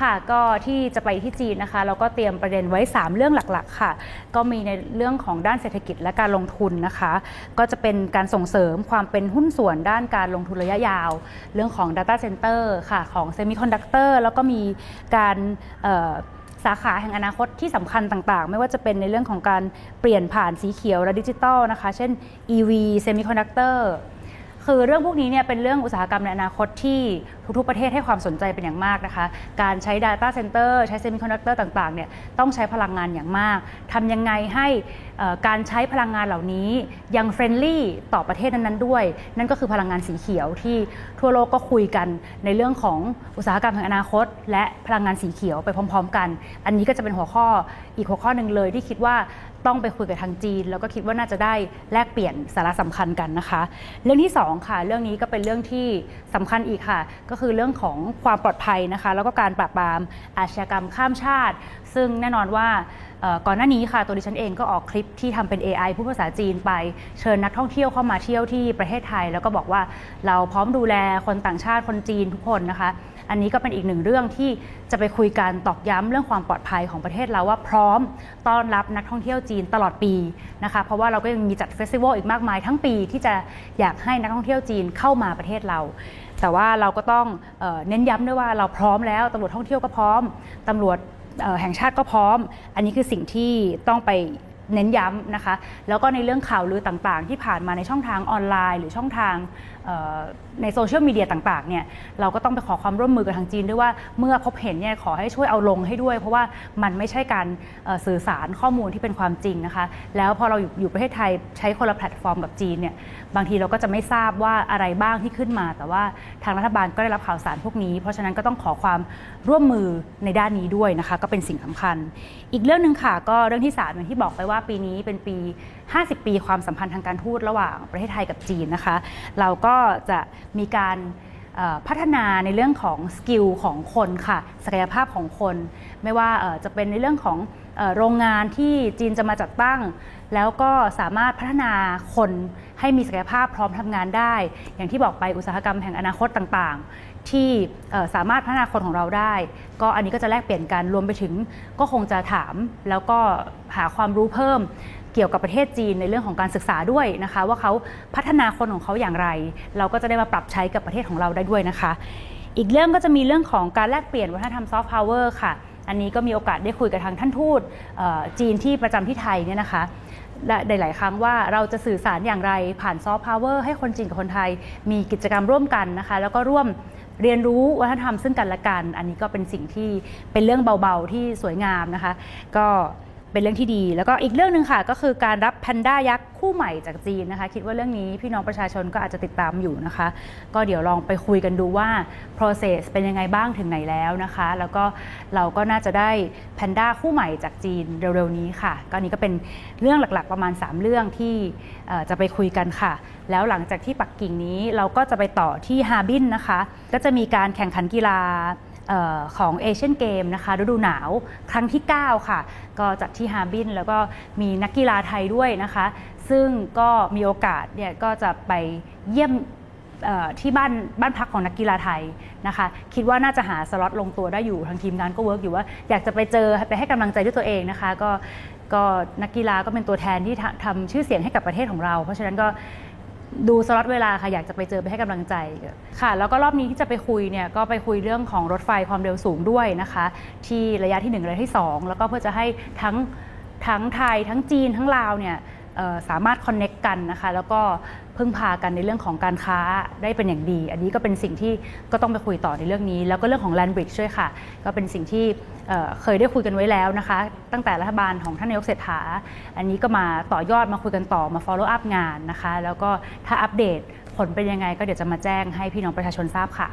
ค่ะก็ที่จะไปที่จีนนะคะ เราก็เตรียมประเด็นไว้ 3 เรื่องหลักๆ ค่ะ ก็มีในเรื่องของด้านเศรษฐกิจและการลงทุนนะคะ ก็จะเป็นการส่งเสริมความเป็นหุ้นส่วนด้านการลงทุนระยะยาว เรื่องของ Data Center ค่ะของ Semiconductor แล้วก็มีการสาขาแห่งอนาคตที่สำคัญต่างๆ ไม่ว่าจะเป็นในเรื่องของการเปลี่ยนผ่านสีเขียวและดิจิทัลนะคะ เช่น EV Semiconductor คือเรื่องพวกนี้เนี่ยเป็นเรื่องอุตสาหกรรมในอนาคตที่ทุกๆประเทศให้ความสนใจเป็นอย่างมากนะคะ การใช้ Data Center ใช้ Semiconductor ต่างๆเนี่ยต้องใช้พลังงานอย่างมากทำยังไงให้การใช้พลังงานเหล่านี้ยังเฟรนลี่ต่อประเทศนั้นๆด้วย นั่นก็คือพลังงานสีเขียวที่ทั่วโลกก็คุยกันในเรื่องของอุตสาหกรรมแห่งอนาคต และพลังงานสีเขียวไปพร้อม ๆ กัน อันนี้ก็จะเป็นหัวข้ออีกหัวข้อหนึ่งเลยที่คิดว่า ต้องไปคุยกับทางจีน แล้วก็คิดว่าน่าจะได้แลกเปลี่ยนสาระสำคัญกันนะคะ เรื่องที่สองค่ะ เรื่องนี้ก็เป็นเรื่องที่สำคัญอีกค่ะ ก็คือเรื่องของความปลอดภัยนะคะ แล้วก็การปราบปรามอาชญากรรมข้ามชาติ ซึ่งแน่นอนว่า ก่อนหน้านี้ค่ะตัวดิฉันเองก็ออกคลิปที่ทำเป็น AI ผู้ภาษาจีนไปเชิญนักท่องเที่ยวเข้ามาเที่ยวที่ประเทศไทย แล้วก็บอกว่าเราพร้อมดูแลคนต่างชาติคนจีนทุกคนนะคะ อันนี้ก็เป็นอีกหนึ่งเรื่องที่จะไปคุยกันตอกย้ำเรื่องความปลอดภัยของประเทศเราว่าพร้อมต้อนรับนักท่องเที่ยวจีนตลอดปีนะคะเพราะว่าเราก็ยังมีจัดเฟสติวัลอีกมากมายทั้งปีที่จะอยากให้นักท่องเที่ยวจีนเข้ามาประเทศเราแต่ว่าเราก็ต้องเน้นย้ำด้วยว่าเราพร้อมแล้วตำรวจท่องเที่ยวก็พร้อมตำรวจ แห่งชาติก็พร้อม อันนี้คือสิ่งที่ต้องไป เน้นย้ำนะคะ แล้วก็ในเรื่องข่าวลือต่างๆ ที่ผ่านมาในช่องทางออนไลน์ หรือช่องทางในโซเชียลมีเดียต่างๆเนี่ยเราก็ต้องไปขอความร่วมมือกับทางจีนด้วยว่าเมื่อพบเห็นเนี่ยขอให้ช่วยเอาลงให้ด้วย เพราะว่ามันไม่ใช่การสื่อสารข้อมูลที่เป็นความจริงนะคะ แล้วพอเราอยู่ประเทศไทยใช้คนละแพลตฟอร์มกับจีนเนี่ยบางทีเราก็จะไม่ทราบว่าอะไรบ้างที่ขึ้นมา แต่ว่าทางรัฐบาลก็ได้รับข่าวสารพวกนี้ เพราะฉะนั้นก็ต้องขอความร่วมมือในด้านนี้ด้วยนะคะ ก็เป็นสิ่งสำคัญ อีกเรื่องหนึ่งค่ะก็เรื่องที่สาอย่างที่บอกไปว่าปีนี้เป็นปี 50 ปีความสัมพันธ์ทางการทูตระหว่างประเทศไทยกับจีนนะคะ เราก็จะมีการพัฒนาในเรื่องของสกิลของคนค่ะ ศักยภาพของคน ไม่ว่าจะเป็นในเรื่องของโรงงานที่จีนจะมาจัดตั้ง แล้วก็สามารถพัฒนาคนให้มีศักยภาพพร้อมทำงานได้ อย่างที่บอกไปอุตสาหกรรมแห่งอนาคตต่างๆ ที่สามารถพัฒนาคนของเราได้ ก็อันนี้ก็จะแลกเปลี่ยนกันรวมไปถึงก็คงจะถามแล้วก็หาความรู้เพิ่มเกี่ยวกับประเทศจีนในเรื่องของการศึกษาด้วยนะคะ ว่าเขาพัฒนาคนของเขาอย่างไร เราก็จะได้มาปรับใช้กับประเทศของเราได้ด้วยนะคะ อีกเรื่องก็จะมีเรื่องของการแลกเปลี่ยนวัฒนธรรมซอฟต์พาวเวอร์ค่ะอันนี้ก็มีโอกาสได้คุยกับทางท่านทูตจีนที่ประจำที่ไทยเนี่ยนะคะและหลาย ๆ ครั้งว่าเราจะสื่อสารอย่างไรผ่านซอฟต์พาวเวอร์ให้คนจีนกับคนไทยมีกิจกรรมร่วมกันนะคะ แล้วก็ร่วม เรียนรู้วัฒนธรรมซึ่งกันและกัน อันนี้ก็เป็นสิ่งที่เป็นเรื่องเบาๆที่สวยงามนะคะ ก็ เป็นเรื่องที่ดี แล้วก็อีกเรื่องหนึ่งค่ะ ก็คือการรับแพนด้ายักษ์คู่ใหม่จากจีนนะคะ คิดว่าเรื่องนี้พี่น้องประชาชนก็อาจจะติดตามอยู่นะคะ ก็เดี๋ยวลองไปคุยกันดูว่า process เป็นยังไงบ้างถึงไหนแล้วนะคะ แล้วก็เราก็น่าจะได้แพนด้าคู่ใหม่จากจีนเร็วๆนี้ค่ะ ก็นี่ก็เป็นเรื่องหลักๆประมาณ 3 เรื่องที่จะไปคุยกันค่ะ แล้วหลังจากที่ปักกิ่งนี้เราก็จะไปต่อที่ฮาร์บินนะคะ ก็จะมีการแข่งขันกีฬา ของเอเชียนเกมนะคะฤดูหนาวครั้งที่ 9 ค่ะ ก็จัดที่ฮาร์บินแล้วก็มีนักกีฬาไทยด้วยนะคะ ซึ่งก็มีโอกาสเนี่ยก็จะไปเยี่ยมที่บ้านบ้านพักของนักกีฬาไทยนะคะ คิดว่าน่าจะหาสล็อตลงตัวได้อยู่ทางทีมงานก็เวิร์กอยู่ว่าอยากจะไปเจอไปให้กำลังใจด้วยตัวเองนะคะ ก็ก็นักกีฬาก็เป็นตัวแทนที่ทำทำชื่อเสียงให้กับประเทศของเรา เพราะฉะนั้นก็ ดูสล็อตเวลาค่ะอยากจะไปเจอไปให้กำลังใจค่ะ แล้วก็รอบนี้ที่จะไปคุยเนี่ยก็ไปคุยเรื่องของรถไฟความเร็วสูงด้วยนะคะ ที่ระยะที่1ระยะที่ 2 แล้วก็เพื่อจะให้ทั้งทั้งไทยทั้งจีนทั้งลาวเนี่ย สามารถคอนเน็กกันนะคะแล้วก็พึ่งพากันในเรื่องของการค้าได้เป็นอย่างดี อันนี้ก็เป็นสิ่งที่ก็ต้องไปคุยต่อในเรื่องนี้ แล้วก็เรื่องของ Land Bridge ด้วยค่ะ ก็เป็นสิ่งที่เเคยได้คุยกันไว้แล้วนะคะ ตั้งแต่รัฐบาลของท่านนายกเศรษฐา อันนี้ก็มาต่อยอดมาคุยกันต่อมา follow up งานนะคะ แล้วก็ถ้าอัปเดตผลเป็นยังไงก็เดี๋ยวจะมาแจ้งให้พี่น้องประชาชนทราบค่ะ